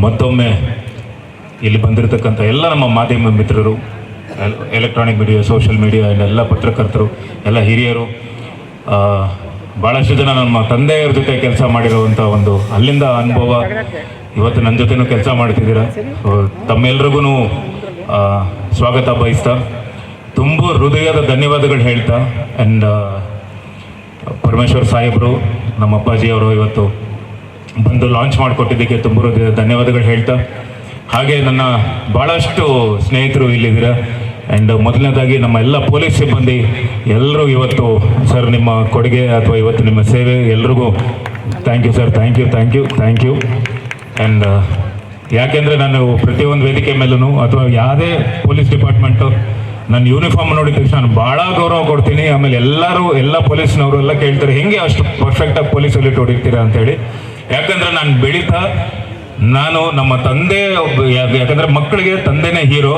ಮತ್ತೊಮ್ಮೆ ಇಲ್ಲಿ ಬಂದಿರತಕ್ಕಂಥ ಎಲ್ಲ ನಮ್ಮ ಮಾಧ್ಯಮ ಮಿತ್ರರು, ಎಲ್- ಎಲೆಕ್ಟ್ರಾನಿಕ್ ಮೀಡಿಯಾ ಸೋಷಿಯಲ್ ಮೀಡಿಯಾ ಎಲ್ಲ ಪತ್ರಕರ್ತರು, ಎಲ್ಲ ಹಿರಿಯರು ಭಾಳಷ್ಟು ಜನ ನಮ್ಮ ತಂದೆಯವ್ರ ಜೊತೆ ಕೆಲಸ ಮಾಡಿರುವಂಥ ಒಂದು ಅಲ್ಲಿಂದ ಅನುಭವ. ಇವತ್ತು ನನ್ನ ಜೊತೆನೂ ಕೆಲಸ ಮಾಡ್ತಿದ್ದೀರ? ತಮ್ಮೆಲ್ರಿಗೂ ಸ್ವಾಗತ ಬಯಸ್ತಾ, ತುಂಬ ಹೃದಯದ ಧನ್ಯವಾದಗಳು ಹೇಳ್ತಾ ಆ್ಯಂಡ್ ಪರಮೇಶ್ವರ್ ಸಾಹೇಬರು, ನಮ್ಮ ಅಪ್ಪಾಜಿ ಅವರು ಇವತ್ತು ಬಂದು ಲಾಂಚ್ ಮಾಡಿಕೊಟ್ಟಿದ್ದಕ್ಕೆ ತುಂಬ ಧನ್ಯವಾದಗಳು ಹೇಳ್ತಾ. ಹಾಗೆ ನನ್ನ ಭಾಳಷ್ಟು ಸ್ನೇಹಿತರು ಇಲ್ಲಿದ್ದೀರ. ಆ್ಯಂಡ್ ಮೊದಲನೇದಾಗಿ ನಮ್ಮ ಎಲ್ಲ ಪೊಲೀಸ್ ಸಿಬ್ಬಂದಿ ಎಲ್ಲರೂ ಇವತ್ತು ಸರ್ ನಿಮ್ಮ ಕೊಡುಗೆ ಅಥವಾ ಇವತ್ತು ನಿಮ್ಮ ಸೇವೆ ಎಲ್ರಿಗೂ thank you sir thank you thank you thank you and ಯಾಕೆಂದರೆ ನಾನು ಪ್ರತಿಯೊಂದು ವೇದಿಕೆ ಮೇಲೂ ಅಥವಾ ಯಾವುದೇ ಪೊಲೀಸ್ ಡಿಪಾರ್ಟ್ಮೆಂಟು, ನನ್ನ ಯೂನಿಫಾರ್ಮ್ ನೋಡಿದ ತಕ್ಷಣ ನಾನು ಭಾಳ ಗೌರವ ಕೊಡ್ತೀನಿ. ಆಮೇಲೆ ಎಲ್ಲರೂ, ಎಲ್ಲ ಪೊಲೀಸ್ನವರು ಎಲ್ಲ ಕೇಳ್ತಾರೆ, ಹೆಂಗೆ ಅಷ್ಟು ಪರ್ಫೆಕ್ಟಾಗಿ ಪೊಲೀಸಲ್ಲಿ ಹೊಡಿತೀರಾ ಅಂತೇಳಿ ಯಾಕಂದ್ರೆ ನಾನು ಬೆಳೀತಾ ನಾನು ನಮ್ಮ ತಂದೆ ಒಬ್ಬ ಯಾಕಂದ್ರೆ ಮಕ್ಕಳಿಗೆ ತಂದೆನೇ ಹೀರೋ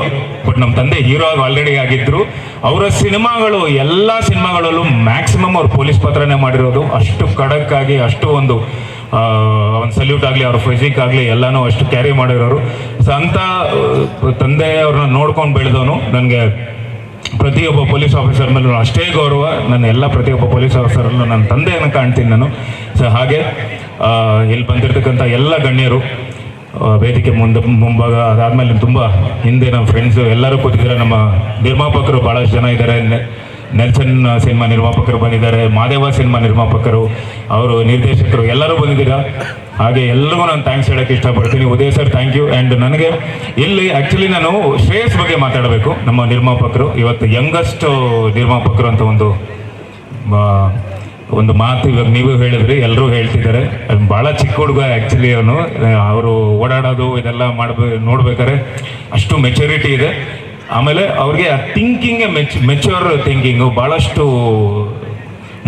ಬಟ್ ನಮ್ಮ ತಂದೆ ಹೀರೋ ಆಗಿ ಆಲ್ರೆಡಿ ಆಗಿದ್ರು. ಅವರ ಸಿನಿಮಾಗಳು ಎಲ್ಲ ಸಿನಿಮಾಗಳಲ್ಲೂ ಮ್ಯಾಕ್ಸಿಮಮ್ ಅವ್ರು ಪೊಲೀಸ್ ಪಾತ್ರನೇ ಮಾಡಿರೋದು. ಅಷ್ಟು ಖಡಕ್ ಆಗಿ ಅಷ್ಟು ಒಂದು ಒಂದು ಸಲ್ಯೂಟ್ ಆಗಲಿ ಅವ್ರ ಫಿಸಿಕ್ ಆಗಲಿ ಎಲ್ಲನೂ ಅಷ್ಟು ಕ್ಯಾರಿ ಮಾಡಿರೋರು. ಸೊ ಆ, ತಂದೆ ಅವ್ರನ್ನ ನೋಡ್ಕೊಂಡು ಬೆಳೆದವನು. ನನಗೆ ಪ್ರತಿಯೊಬ್ಬ ಪೊಲೀಸ್ ಆಫೀಸರ್ ಮೇಲೂ ಅಷ್ಟೇ ಗೌರವ. ನನ್ನ ಎಲ್ಲ ಪ್ರತಿಯೊಬ್ಬ ಪೊಲೀಸ್ ಆಫೀಸರಲ್ಲೂ ನನ್ನ ತಂದೆಯನ್ನು ಕಾಣ್ತೀನಿ ನಾನು. ಸೊ ಹಾಗೆ ಇಲ್ಲಿ ಬಂದಿರತಕ್ಕಂಥ ಎಲ್ಲ ಗಣ್ಯರು ವೇದಿಕೆ ಮುಂದೆ ಮುಂಭಾಗ ಅದಾದ್ಮೇಲೆ ತುಂಬ ಹಿಂದೆ ನಮ್ಮ ಫ್ರೆಂಡ್ಸು ಎಲ್ಲರೂ ಕೂತಿದ್ದಾರೆ. ನಮ್ಮ ನಿರ್ಮಾಪಕರು ಭಾಳಷ್ಟು ಜನ ಇದ್ದಾರೆ. ನೆಲ್ಸನ್ ಸಿನಿಮಾ ನಿರ್ಮಾಪಕರು ಬಂದಿದ್ದಾರೆ, ಮಾದೇವ ಸಿನಿಮಾ ನಿರ್ಮಾಪಕರು, ಅವರು ನಿರ್ದೇಶಕರು ಎಲ್ಲರೂ ಬಂದಿದ್ದೀರಾ? ಹಾಗೆ ಎಲ್ಲರಿಗೂ ನಾನು ಥ್ಯಾಂಕ್ಸ್ ಹೇಳಕ್ಕೆ ಇಷ್ಟಪಡ್ತೀನಿ. Uday sir thank you and ನನಗೆ ಇಲ್ಲಿ ಆ್ಯಕ್ಚುಲಿ ನಾನು ಶ್ರೇಯಸ್ ಬಗ್ಗೆ ಮಾತಾಡಬೇಕು. ನಮ್ಮ ನಿರ್ಮಾಪಕರು, ಇವತ್ತು ಯಂಗಸ್ಟ್ ನಿರ್ಮಾಪಕರು ಅಂತ ಒಂದು ಒಂದು ಮಾತು ಇವಾಗ ನೀವು ಹೇಳಿದ್ರಿ ಎಲ್ಲರೂ ಹೇಳ್ತಿದ್ದಾರೆ. ಭಾಳ ಚಿಕ್ಕ ಹುಡುಗ ಆ್ಯಕ್ಚುಲಿ ಅವನು. ಅವರು ಓಡಾಡೋದು ಇದೆಲ್ಲ ಮಾಡ್ಬೇ ನೋಡ್ಬೇಕಾರೆ ಅಷ್ಟು ಮೆಚುರಿಟಿ ಇದೆ. ಆಮೇಲೆ ಅವ್ರಿಗೆ ಆ ಥಿಂಕಿಂಗ್ ಮೆಚ್ ಮೆಚ್ಯೂರ್ ಥಿಂಕಿಂಗು ಭಾಳಷ್ಟು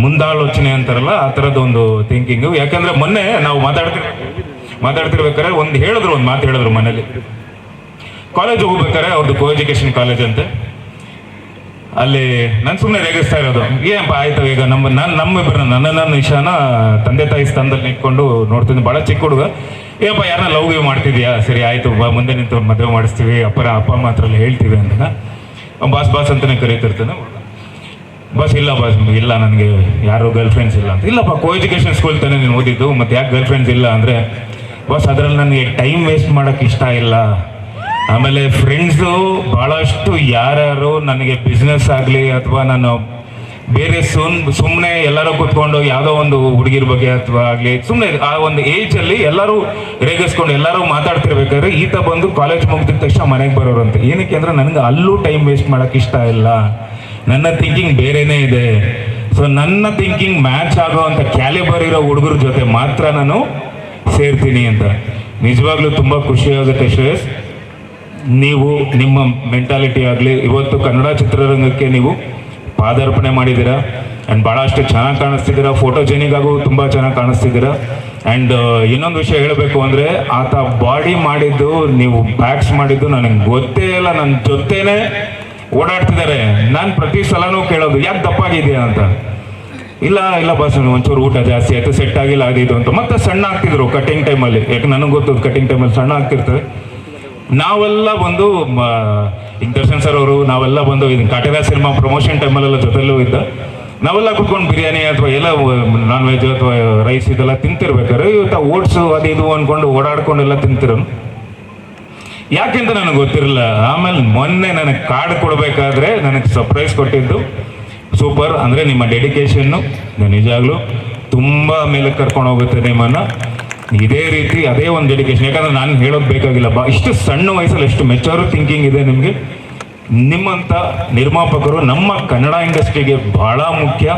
ಮುಂದಾಲೋಚನೆ ಅಂತಾರಲ್ಲ, ಆ ಥರದ್ದು ಒಂದು ಥಿಂಕಿಂಗು ಯಾಕಂದ್ರೆ ಮೊನ್ನೆ ನಾವು ಮಾತಾಡ್ತಿರ್ ಮಾತಾಡ್ತಿರ್ಬೇಕಾರೆ ಒಂದು ಹೇಳಿದ್ರು, ಒಂದು ಮಾತು ಹೇಳಿದ್ರು ಮನೇಲಿ. ಕಾಲೇಜ್ ಹೋಗ್ಬೇಕಾರೆ ಅವ್ರದ್ದು ಕೋ ಎಜುಕೇಷನ್ ಕಾಲೇಜ್ ಅಂತೆ. ಅಲ್ಲಿ ನಾನು ಸುಮ್ಮನೆ ರೇಗಿಸ್ತಾ ಇರೋದು. ಏನಪ್ಪ ಆಯ್ತು, ಈಗ ನಮ್ಮ ನಾನು ನಮ್ಮಿಬ್ಬರು ನನ್ನ ನಿಶಾನ ತಂದೆ ತಾಯಿ ಸ್ಥಾನದಲ್ಲಿ ನಿಂತ್ಕೊಂಡು ನೋಡ್ತೀನಿ. ಭಾಳ ಚಿಕ್ಕ ಹುಡುಗ. ಏನಪ್ಪ ಯಾರನ್ನ ಲವ್ ಗಿವ್ ಮಾಡ್ತಿದ್ಯಾ? ಸರಿ, ಆಯ್ತು, ಬಾ, ಮುಂದೆ ನಿಂತು ಮದುವೆ ಮಾಡಿಸ್ತೀವಿ. ಅಪ್ಪರ ಅಪ್ಪ ಅಮ್ಮ ಹತ್ರ ಹೇಳ್ತೀವಿ ಅಂತ ಬಾಸ್ ಬಾಸ್ ಅಂತಾನೆ ಕರೀತಿರ್ತಾನೆ. ಬಸ್, ಇಲ್ಲ ಬಾಸ್, ಇಲ್ಲ, ನನಗೆ ಯಾರು ಗರ್ಲ್ ಫ್ರೆಂಡ್ಸ್ ಇಲ್ಲ ಅಂತ. ಇಲ್ಲಪ್ಪ ಕೋ ಎಜುಕೇಶನ್ ಸ್ಕೂಲ್ ತಾನೇ ನೀನು ಓದಿದ್ದು. ಮತ್ತೆ ಯಾಕೆ ಗರ್ಲ್ ಫ್ರೆಂಡ್ಸ್ ಇಲ್ಲ ಅಂದರೆ, ಬಸ್, ಅದರಲ್ಲಿ ನನಗೆ ಟೈಮ್ ವೇಸ್ಟ್ ಮಾಡೋಕ್ಕೆ ಇಷ್ಟ ಇಲ್ಲ. ಆಮೇಲೆ ಫ್ರೆಂಡ್ಸು ಭಾಳಷ್ಟು ಯಾರ್ಯಾರು ನನಗೆ ಬಿಸ್ನೆಸ್ ಆಗಲಿ ಅಥವಾ ನಾನು ಬೇರೆ ಸುಮ್ ಸುಮ್ಮನೆ ಎಲ್ಲರೂ ಕೂತ್ಕೊಂಡು ಯಾವುದೋ ಒಂದು ಹುಡುಗಿರ ಬಗ್ಗೆ ಅಥವಾ ಆಗಲಿ ಸುಮ್ಮನೆ ಆ ಒಂದು ಏಜಲ್ಲಿ ಎಲ್ಲರೂ ರೇಗಿಸ್ಕೊಂಡು ಎಲ್ಲರೂ ಮಾತಾಡ್ತಿರ್ಬೇಕಾದ್ರೆ ಈತ ಬಂದು ಕಾಲೇಜ್ ಮುಗಿದ ತಕ್ಷಣ ಮನೆಗೆ ಬರೋರಂತೆ. ಏನಕ್ಕೆ ಅಂದರೆ ನನಗೆ ಅಲ್ಲೂ ಟೈಮ್ ವೇಸ್ಟ್ ಮಾಡೋಕ್ಕೆ ಇಷ್ಟ ಇಲ್ಲ. ನನ್ನ ಥಿಂಕಿಂಗ್ ಬೇರೆನೇ ಇದೆ. ಸೊ ನನ್ನ ಥಿಂಕಿಂಗ್ ಮ್ಯಾಚ್ ಆಗೋವಂಥ ಕ್ಯಾಲಿಬರ್ ಇರೋ ಹುಡುಗರ ಜೊತೆ ಮಾತ್ರ ನಾನು ಸೇರ್ತೀನಿ ಅಂತ. ನಿಜವಾಗ್ಲೂ ತುಂಬ ಖುಷಿಯಾಗುತ್ತೆ ಶ್ರೇಯಸ್. ನೀವು ನಿಮ್ಮ ಮೆಂಟಾಲಿಟಿ ಆಗಲಿ, ಇವತ್ತು ಕನ್ನಡ ಚಿತ್ರರಂಗಕ್ಕೆ ನೀವು ಪಾದಾರ್ಪಣೆ ಮಾಡಿದ್ದೀರಾ? ಆ್ಯಂಡ್ ಭಾಳಷ್ಟು ಚೆನ್ನಾಗಿ ಕಾಣಿಸ್ತಿದ್ದೀರಾ? ಆಗು ತುಂಬ ಚೆನ್ನಾಗಿ ಕಾಣಿಸ್ತಿದ್ದೀರಾ? ಆ್ಯಂಡ್ ಇನ್ನೊಂದು ವಿಷಯ ಹೇಳಬೇಕು ಅಂದರೆ, ಆತ ಬಾಡಿ ಮಾಡಿದ್ದು, ನೀವು ಪ್ಯಾಕ್ಸ್ ಮಾಡಿದ್ದು ನನಗೆ ಗೊತ್ತೇ ಇಲ್ಲ. ನನ್ನ ಜೊತೆನೇ ಓಡಾಡ್ತಿದ್ದಾರೆ. ನಾನು ಪ್ರತಿ ಸಲನೂ ಕೇಳೋದು, ಯಾಕೆ ದಪ್ಪಾಗಿದೆಯಾ ಅಂತ? ಇಲ್ಲ ಇಲ್ಲ ಬಸ್ ಒಂಚೂರು ಊಟ ಜಾಸ್ತಿ ಆಯಿತು ಸೆಟ್ ಆಗಿಲ್ಲ, ಅದು ಅಂತ. ಮತ್ತೆ ಸಣ್ಣ ಆಗ್ತಿದ್ರು ಕಟಿಂಗ್ ಟೈಮಲ್ಲಿ ಯಾಕೆ, ನನಗೆ ಗೊತ್ತು ಕಟಿಂಗ್ ಟೈಮಲ್ಲಿ ಸಣ್ಣ ಆಗ್ತಿರ್ತದೆ. ನಾವೆಲ್ಲ ಬಂದು ಹಿಂಗ್ ದರ್ಶನ್ ಸರ್ ಅವರು, ನಾವೆಲ್ಲ ಬಂದು ಇದು ಕಾಟೇರ ಸಿನಿಮಾ ಪ್ರಮೋಷನ್ ಟೈಮಲ್ಲೆಲ್ಲ ಜೊತೆಲ್ಲೂ ಇದ್ದ. ನಾವೆಲ್ಲ ಕುತ್ಕೊಂಡು ಬಿರಿಯಾನಿ ಅಥವಾ ಎಲ್ಲ ನಾನ್ ವೆಜ್ ಅಥವಾ ರೈಸ್ ಇದೆಲ್ಲ ತಿಂತಿರ್ಬೇಕಾದ್ರೆ ಇವತ್ತು ಓಟ್ಸು ಅದು ಇದು ಅನ್ಕೊಂಡು ಓಡಾಡ್ಕೊಂಡೆಲ್ಲ ತಿಂತಿರೋನು ಯಾಕೆಂತ ನನಗೆ ಗೊತ್ತಿರಲಿಲ್ಲ ಆಮೇಲೆ ಮೊನ್ನೆ ನನಗೆ ಕಾರ್ಡ್ ಕೊಡಬೇಕಾದ್ರೆ ನನಗೆ ಸರ್ಪ್ರೈಸ್ ಕೊಟ್ಟಿದ್ದು. ಸೂಪರ್ ಅಂದರೆ ನಿಮ್ಮ ಡೆಡಿಕೇಶನ್ನು ನಿಜಾಗ್ಲೂ ತುಂಬ ಮೇಲೆ ಕರ್ಕೊಂಡು ಹೋಗುತ್ತೆ ನಿಮ್ಮನ್ನು. ಇದೇ ರೀತಿ ಅದೇ ಒಂದು ಡೆಡಿಕೇಶನ್ ಯಾಕಂದ್ರೆ ನಾನು ಹೇಳೋದು ಬೇಕಾಗಿಲ್ಲ. ಬಾ ಇಷ್ಟು ಸಣ್ಣ ವಯಸ್ಸಲ್ಲಿ ಎಷ್ಟು ಮೆಚೂರ್ ಥಿಂಕಿಂಗ್ ಇದೆ ನಿಮಗೆ. ನಿಮ್ಮಂಥ ನಿರ್ಮಾಪಕರು ನಮ್ಮ ಕನ್ನಡ ಇಂಡಸ್ಟ್ರಿಗೆ ಬಹಳ ಮುಖ್ಯ.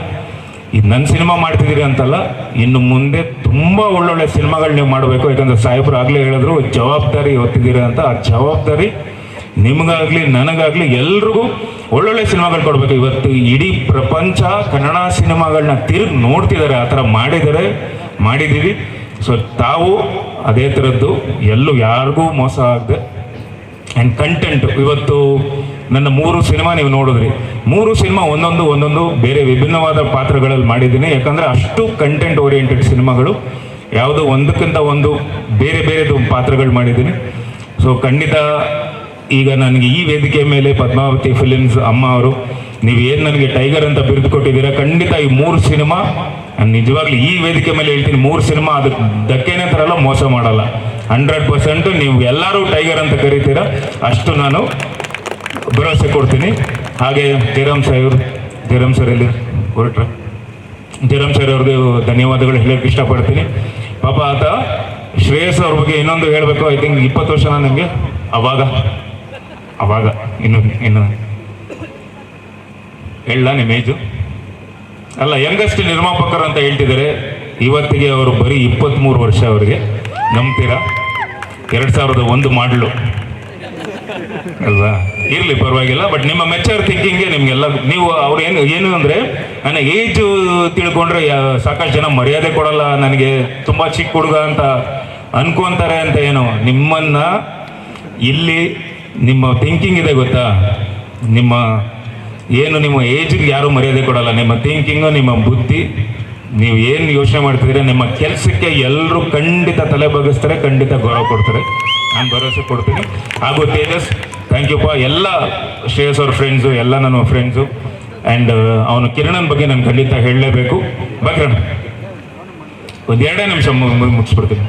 ಇದು ನನ್ನ ಸಿನಿಮಾ ಮಾಡ್ತಿದ್ದೀರಿ ಅಂತಲ್ಲ, ಇನ್ನು ಮುಂದೆ ತುಂಬ ಒಳ್ಳೊಳ್ಳೆ ಸಿನಿಮಾಗಳು ನೀವು ಮಾಡಬೇಕು. ಯಾಕಂದ್ರೆ ಸಾಹೇಬ್ರು ಆಗಲೇ ಹೇಳಿದ್ರು, ಜವಾಬ್ದಾರಿ ಹೊತ್ತಿದ್ದೀರಿ ಅಂತ. ಆ ಜವಾಬ್ದಾರಿ ನಿಮಗಾಗಲಿ, ನನಗಾಗಲಿ ಎಲ್ರಿಗೂ ಒಳ್ಳೊಳ್ಳೆ ಸಿನಿಮಾಗಳು ಕೊಡಬೇಕು. ಇವತ್ತು ಇಡೀ ಪ್ರಪಂಚ ಕನ್ನಡ ಸಿನಿಮಾಗಳನ್ನ ತಿರುಗಿ ನೋಡ್ತಿದ್ದಾರೆ ಆ ಥರ ಮಾಡಿದ್ದಾರೆ ಮಾಡಿದ್ದೀವಿ. ಸೊ ತಾವು ಅದೇ ಥರದ್ದು, ಎಲ್ಲೂ ಯಾರಿಗೂ ಮೋಸ ಆಗದೆ ಆ್ಯಂಡ್ ಕಂಟೆಂಟ್ ಇವತ್ತು ನನ್ನ ಮೂರು ಸಿನಿಮಾ ನೀವು ನೋಡಿದ್ರಿ. ಮೂರು ಸಿನಿಮಾ ಒಂದೊಂದು ಒಂದೊಂದು ಬೇರೆ ವಿಭಿನ್ನವಾದ ಪಾತ್ರಗಳಲ್ಲಿ ಮಾಡಿದ್ದೀನಿ. ಯಾಕಂದರೆ ಅಷ್ಟು ಕಂಟೆಂಟ್ ಓರಿಯೆಂಟೆಡ್ ಸಿನಿಮಾಗಳು, ಯಾವುದೋ ಒಂದಕ್ಕಿಂತ ಒಂದು ಬೇರೆ ಬೇರೆದು ಪಾತ್ರಗಳು ಮಾಡಿದ್ದೀನಿ. ಸೊ ಖಂಡಿತ ಈಗ ನನಗೆ ಈ ವೇದಿಕೆ ಮೇಲೆ ಪದ್ಮಾವತಿ ಫಿಲಿಮ್ಸ್ ಅಮ್ಮ ಅವರು ನೀವು ಏನು ನನಗೆ ಟೈಗರ್ ಅಂತ ಬಿರುದು ಕೊಟ್ಟಿದ್ದೀರಾ? ಖಂಡಿತ ಈ ಮೂರು ಸಿನಿಮಾ, ನಾನು ನಿಜವಾಗ್ಲೂ ಈ ವೇದಿಕೆ ಮೇಲೆ ಹೇಳ್ತೀನಿ, ಮೂರು ಸಿನಿಮಾ ಅದಕ್ಕೆ ಧಕ್ಕೆನೇ ತರಲ್ಲ, ಮೋಸ ಮಾಡಲ್ಲ. ಹಂಡ್ರೆಡ್ ಪರ್ಸೆಂಟ್ ನೀವು ಎಲ್ಲರೂ ಟೈಗರ್ ಅಂತ ಕರಿತೀರಾ? ಅಷ್ಟು ನಾನು ಭರವಸೆ ಕೊಡ್ತೀನಿ. ಹಾಗೆ ಜಯರಾಮ್ ಸಾಹೇಬ್ ಜಯರಾಮ್ ಸರ್ ಇಲ್ಲಿ ಹೊರಟ್ರ ಜಯರಾಮ್ ಸರ್ ಅವ್ರಿಗೆ ಧನ್ಯವಾದಗಳು ಹೇಳಕ್ಕೆ ಇಷ್ಟಪಡ್ತೀನಿ. ಪಾಪ ಆತ ಶ್ರೇಯಸ್ ಅವ್ರ ಬಗ್ಗೆ ಇನ್ನೊಂದು ಹೇಳಬೇಕು ಐ ಥಿಂಕ್ ಇಪ್ಪತ್ತು ವರ್ಷ ನನಗೆ ಅವಾಗ ಅವಾಗ, ಇನ್ನು ಇನ್ನು. ಹೇಳ ನಿಮ್ಮ ಅಲ್ಲ, ಯಂಗಸ್ಟ್ ನಿರ್ಮಾಪಕರು ಅಂತ ಹೇಳ್ತಿದ್ದಾರೆ, ಇವತ್ತಿಗೆ ಅವರು ಬರೀ ಇಪ್ಪತ್ತ್ಮೂರು ವರ್ಷ ಅವರಿಗೆ. ನಂಬ್ತೀರಾ? ಎರಡು ಸಾವಿರದ ಒಂದು ಮಾಡಲು. ಅಲ್ವಾ? ಇರಲಿ, ಪರವಾಗಿಲ್ಲ ಬಟ್ ನಿಮ್ಮ ಮೆಚರ್ ಥಿಂಕಿಂಗೇ ನಿಮಗೆಲ್ಲ, ನೀವು ಅವ್ರು ಏನು ಏನು ಅಂದರೆ, ನನ್ನ ಏಜ್ ತಿಳ್ಕೊಂಡ್ರೆ ಸಾಕಷ್ಟು ಜನ ಮರ್ಯಾದೆ ಕೊಡಲ್ಲ, ನನಗೆ ತುಂಬ ಚಿಕ್ಕ ಹುಡುಗ ಅಂತ ಅನ್ಕೊಂತಾರೆ ಅಂತ ಏನು. ನಿಮ್ಮನ್ನು ಇಲ್ಲಿ ನಿಮ್ಮ ಥಿಂಕಿಂಗ್ ಇದೆ ಗೊತ್ತಾ? ನಿಮ್ಮ ಏನು ನಿಮ್ಮ ಏಜ್ಗೆ ಯಾರು ಮರ್ಯಾದೆ ಕೊಡಲ್ಲ. ನಿಮ್ಮ ಥಿಂಕಿಂಗು ನಿಮ್ಮ ಬುದ್ಧಿ, ನೀವು ಏನು ಯೋಚನೆ ಮಾಡ್ತಿದ್ದೀರಾ, ನಿಮ್ಮ ಕೆಲಸಕ್ಕೆ ಎಲ್ಲರೂ ಖಂಡಿತ ತಲೆ ಬಗ್ಗಿಸ್ತಾರೆ, ಖಂಡಿತ ಗೌರವ ಕೊಡ್ತಾರೆ. ನಾನು ಭರವಸೆ ಕೊಡ್ತೀನಿ. ಹಾಗೂ ತೇಜಸ್ ಥ್ಯಾಂಕ್ ಯು ಪಾ. ಎಲ್ಲ ಶ್ರೇಯಸ್ ಅವ್ರ ಫ್ರೆಂಡ್ಸು ಎಲ್ಲ ನನ್ನ ಫ್ರೆಂಡ್ಸು ಆ್ಯಂಡ್ ಅವನು ಕಿರಣನ್ ಬಗ್ಗೆ ನಾನು ಖಂಡಿತ ಹೇಳಲೇಬೇಕು. ಬಾ ಕಿರಣ್ ಒಂದು ಎರಡೇ ನಿಮಿಷ ಮುಗಿಸ್ಬಿಡ್ತೀನಿ.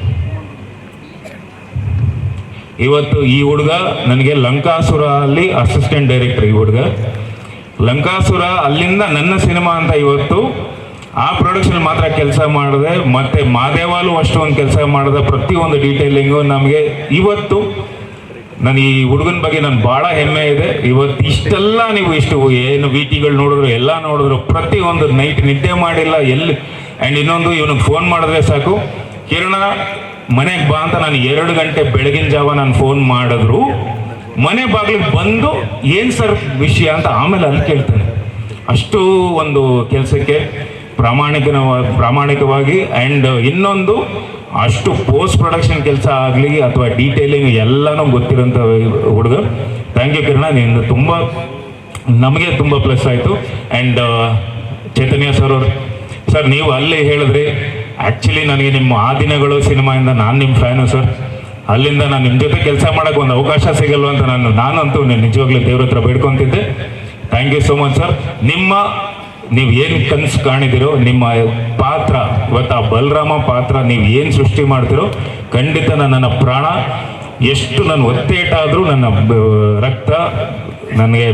ಇವತ್ತು ಈ ಹುಡುಗ, ನನಗೆ ಲಂಕಾಸುರ ಅಲ್ಲಿ ಅಸಿಸ್ಟೆಂಟ್ ಡೈರೆಕ್ಟರ್ ಈ ಹುಡುಗ. ಲಂಕಾಸುರ ಅಲ್ಲಿಂದ ನನ್ನ ಸಿನಿಮಾ ಅಂತ ಇವತ್ತು ಆ ಪ್ರೊಡಕ್ಷನ್ ಮಾತ್ರ ಕೆಲಸ ಮಾಡಿದೆ, ಮತ್ತೆ ಮಾದೇವಾಲು ಅಷ್ಟು ಒಂದು ಕೆಲಸ ಮಾಡಿದೆ, ಪ್ರತಿಯೊಂದು ಡೀಟೇಲಿಂಗು ನಮಗೆ ಇವತ್ತು ನಾನು ಈ ಹುಡುಗನ ಬಗ್ಗೆ ನಾನು ಭಾಳ ಹೆಮ್ಮೆ ಇದೆ. ಇವತ್ತು ಇಷ್ಟೆಲ್ಲ ನೀವು ಇಷ್ಟು ಏನು ವಿ ಟಿಗಳು ನೋಡಿದ್ರು, ಎಲ್ಲ ನೋಡಿದ್ರು, ಪ್ರತಿಯೊಂದು ನೈಟ್ ನಿದ್ದೆ ಮಾಡಿಲ್ಲ, ಎಲ್ಲಿ ಆ್ಯಂಡ್ ಇನ್ನೊಂದು ಇವನಿಗೆ ಫೋನ್ ಮಾಡಿದ್ರೆ ಸಾಕು. ಕಿರಣ, ಮನೆಗೆ ಬಾ ಅಂತ ನಾನು ಎರಡು ಗಂಟೆ ಬೆಳಗಿನ ಜಾವ ನಾನು ಫೋನ್ ಮಾಡಿದ್ರು. ಮನೆ ಬಾಗಿಲಿಗೆ ಬಂದು ಏನು ಸರ್ ವಿಷಯ ಅಂತ ಆಮೇಲೆ ಅಲ್ಲಿ ಕೇಳ್ತಾನೆ ಅಷ್ಟು ಒಂದು ಕೆಲಸಕ್ಕೆ ಪ್ರಾಮಾಣಿಕನ ಪ್ರಾಮಾಣಿಕವಾಗಿ ಆ್ಯಂಡ್ ಇನ್ನೊಂದು ಅಷ್ಟು ಪೋಸ್ಟ್ ಪ್ರೊಡಕ್ಷನ್ ಕೆಲಸ ಆಗಲಿ ಅಥವಾ ಡೀಟೇಲಿಂಗ್ ಎಲ್ಲನೂ ಗೊತ್ತಿರೋಂಥ ಹುಡುಗ. ಥ್ಯಾಂಕ್ ಯು ಕಿರಣ, ನಿಂದು ತುಂಬ, ನಮಗೆ ತುಂಬ ಪ್ಲಸ್ ಆಯಿತು. ಆ್ಯಂಡ್ ಚೈತನ್ಯ ಸರ್ ಅವರು ಸರ್ ನೀವು ಅಲ್ಲಿ ಹೇಳಿದ್ರಿ ಆ್ಯಕ್ಚುಲಿ ನನಗೆ ನಿಮ್ಮ ಆ ದಿನಗಳು ಸಿನಿಮಾಯಿಂದ ನಾನು ನಿಮ್ಮ ಫ್ಯಾನು ಸರ್ ಅಲ್ಲಿಂದ ನಾನು ನಿಮ್ಮ ಜೊತೆ ಕೆಲಸ ಮಾಡೋಕೆ ಒಂದು ಅವಕಾಶ ಸಿಗಲ್ವ ಅಂತ ನಾನು, ನಾನಂತೂ ನಿಜವಾಗ್ಲೂ ದೇವ್ರ ಹತ್ರ ಬೇಡ್ಕೊತಿದ್ದೆ. Thank you so much sir ನಿಮ್ಮ, ನೀವು ಏನು ಕನಸು ಕಾಣಿದಿರೋ, ನಿಮ್ಮ ಪಾತ್ರ, ಇವತ್ತು ಆ ಬಲರಾಮ ಪಾತ್ರ ನೀವು ಏನು ಸೃಷ್ಟಿ ಮಾಡ್ತಿರೋ, ಖಂಡಿತ ನನ್ನ ಪ್ರಾಣ, ಎಷ್ಟು ನನ್ನ ಒತ್ತೇಟಾದರೂ ನನ್ನ ರಕ್ತ, ನನಗೆ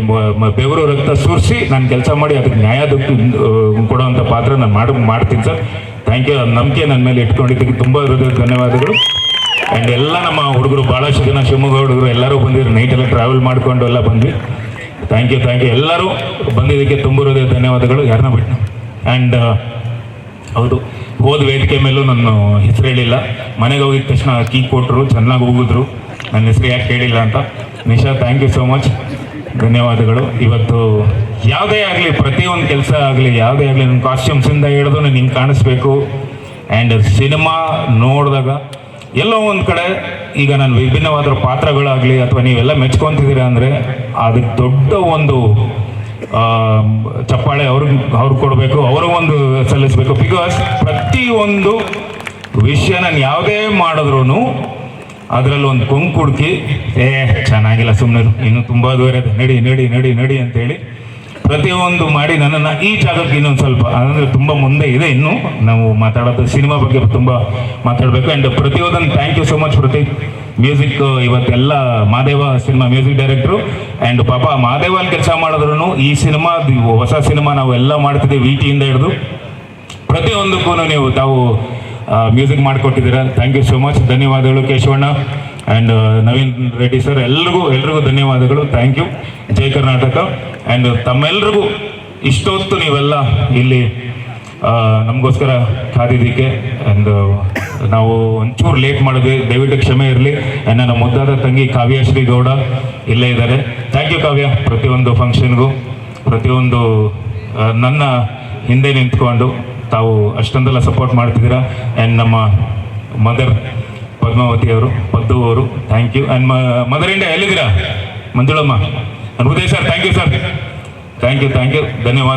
ಬೆವರು ರಕ್ತ ಸುರಿಸಿ ನಾನು ಕೆಲಸ ಮಾಡಿ ಅದಕ್ಕೆ ನ್ಯಾಯ ಕೊಡುವಂಥ ಪಾತ್ರ ನಾನು ಮಾಡಿ ಮಾಡ್ತೀನಿ ಸರ್ ಥ್ಯಾಂಕ್ ಯು ನಂಬಿಕೆ ನನ್ನ ಮೇಲೆ ಇಟ್ಕೊಂಡಿದ್ದಕ್ಕೆ ತುಂಬ ಧನ್ಯವಾದಗಳು. ಆ್ಯಂಡ್ ಎಲ್ಲ ನಮ್ಮ ಹುಡುಗರು ಭಾಳಷ್ಟು ಜನ ಶಿವಮೊಗ್ಗ ಹುಡುಗರು ಎಲ್ಲರೂ ಬಂದಿದ್ರು. ನೈಟೆಲ್ಲ ಟ್ರಾವೆಲ್ ಮಾಡಿಕೊಂಡು ಎಲ್ಲ ಬಂದ್ವಿ. ಥ್ಯಾಂಕ್ ಯು ಥ್ಯಾಂಕ್ ಯು ಎಲ್ಲರೂ ಬಂದಿದ್ದಕ್ಕೆ ತುಂಬಿರೋದೇ ಧನ್ಯವಾದಗಳು. ಯಾರನ್ನ ಬಿಟ್ಟು ಆ್ಯಂಡ್ ಹೌದು, ಹೋದ ವೇದಿಕೆ ಮೇಲೂ ನನ್ನ ಹೆಸರು ಹೇಳಿಲ್ಲ. ಮನೆಗೆ ಹೋಗಿದ ತಕ್ಷಣ ಕೀ ಕೊಟ್ಟರು, ಚೆನ್ನಾಗಿ ಹೋಗಿದ್ರು ನನ್ನ ಹೆಸರು ಯಾಕೆ ಹೇಳಿಲ್ಲ ಅಂತ. Nisha thank you so much ಧನ್ಯವಾದಗಳು. ಇವತ್ತು ಯಾವುದೇ ಆಗಲಿ, ಪ್ರತಿಯೊಂದು ಕೆಲಸ ಆಗಲಿ, ಯಾವುದೇ ಆಗಲಿ ನನ್ನ ಕಾಸ್ಟ್ಯೂಮ್ಸಿಂದ ಹಿಡಿದು ನಾನು ಹಿಂಗೆ ಕಾಣಿಸ್ಬೇಕು. ಆ್ಯಂಡ್ ಸಿನಿಮಾ ನೋಡಿದಾಗ ಎಲ್ಲೋ ಒಂದು ಕಡೆ ಈಗ ನಾನು ವಿಭಿನ್ನವಾದ ಪಾತ್ರಗಳಾಗಲಿ ಅಥವಾ ನೀವೆಲ್ಲ ಮೆಚ್ಕೊಂತಿದ್ದೀರಾ ಅಂದರೆ ಅದಕ್ಕೆ ದೊಡ್ಡ ಒಂದು ಚಪ್ಪಾಳೆ ಅವ್ರಿಗೆ ಅವ್ರಿಗೆ ಕೊಡಬೇಕು, ಅವರು ಒಂದು ಸಲ್ಲಿಸಬೇಕು. ಬಿಕಾಸ್ ಪ್ರತಿಯೊಂದು ವಿಷಯ ನಾನು ಯಾವುದೇ ಮಾಡಿದ್ರು ಅದರಲ್ಲಿ ಒಂದು ಕೊಂಕು ಏ, ಚೆನ್ನಾಗಿಲ್ಲ ಸುಮ್ಮನೆ ಇನ್ನು ತುಂಬ ದೂರ ಇದೆ, ನಡಿ ನಡಿ ನಡಿ ನಡಿ ಅಂತೇಳಿ ಪ್ರತಿಯೊಂದು ಮಾಡಿ ನನ್ನನ್ನು ಈ ಜಾಗಕ್ಕೆ ಇನ್ನೊಂದು ಸ್ವಲ್ಪ, ಅಂದರೆ ತುಂಬ ಮುಂದೆ ಇದೆ ಇನ್ನು. ನಾವು ಮಾತಾಡೋದು ಸಿನಿಮಾ ಬಗ್ಗೆ ತುಂಬ ಮಾತಾಡಬೇಕು. ಆ್ಯಂಡ್ ಪ್ರತಿಯೊಂದನ್ನು ಥ್ಯಾಂಕ್ ಯು ಸೊ ಮಚ್ ಪ್ರತಿ ಮ್ಯೂಸಿಕ್ ಇವತ್ತೆಲ್ಲ Madeva cinema music director and ಪಾಪ ಮಾದೇವಲ್ಲಿ ಕೆಲಸ ಮಾಡಿದ್ರು ಈ ಸಿನಿಮಾ ಹೊಸ ಸಿನಿಮಾ ನಾವು ಎಲ್ಲ ಮಾಡ್ತಿದ್ದೀವಿ ವಿ ಟಿಯಿಂದ ಹಿಡಿದು. ಪ್ರತಿಯೊಂದಕ್ಕೂ ನೀವು ತಾವು ಮ್ಯೂಸಿಕ್ ಮಾಡಿಕೊಟ್ಟಿದ್ದೀರಾ. ಥ್ಯಾಂಕ್ ಯು ಸೋ ಮಚ್ ಧನ್ಯವಾದಗಳು ಕೇಶವಣ್ಣ. ಆ್ಯಂಡ್ ನವೀನ್ ರೆಡ್ಡಿ ಸರ್ ಎಲ್ರಿಗೂ ಎಲ್ರಿಗೂ ಧನ್ಯವಾದಗಳು. Thank you Jai Karnataka. And ತಮ್ಮೆಲ್ರಿಗೂ ಇಷ್ಟೊತ್ತು ನೀವೆಲ್ಲ ಇಲ್ಲಿ ನಮಗೋಸ್ಕರ ಕಾದಿದ್ದಕ್ಕೆ. ಆ್ಯಂಡ್ ನಾವು ಒಂಚೂರು ಲೇಟ್ ಮಾಡಿದ್ವಿ. ದಯವಿಟ್ಟು ಕ್ಷಮೆ ಇರಲಿ. ಆ್ಯಂಡ್ ನನ್ನ ಮುದ್ದಾದ ತಂಗಿ ಕಾವ್ಯ ಶ್ರೀ ಗೌಡ ಇಲ್ಲೇ ಇದ್ದಾರೆ. Thank you Kavya. ಪ್ರತಿಯೊಂದು ಫಂಕ್ಷನ್ಗೂ ಪ್ರತಿಯೊಂದು ನನ್ನ ಹಿಂದೆ ನಿಂತ್ಕೊಂಡು ತಾವು ಅಷ್ಟೊಂದೆಲ್ಲ ಸಪೋರ್ಟ್ ಮಾಡ್ತಿದ್ದೀರಾ. ಆ್ಯಂಡ್ ನಮ್ಮ ಮದರ್ ಪದ್ಮಾವತಿ ಅವರು ಅವರು thank you and mother India ಎಲ್ಲಿದ್ದೀರಾ? Manjulamma. Hridaya sir thank you sir thank you thank you ಧನ್ಯವಾದ.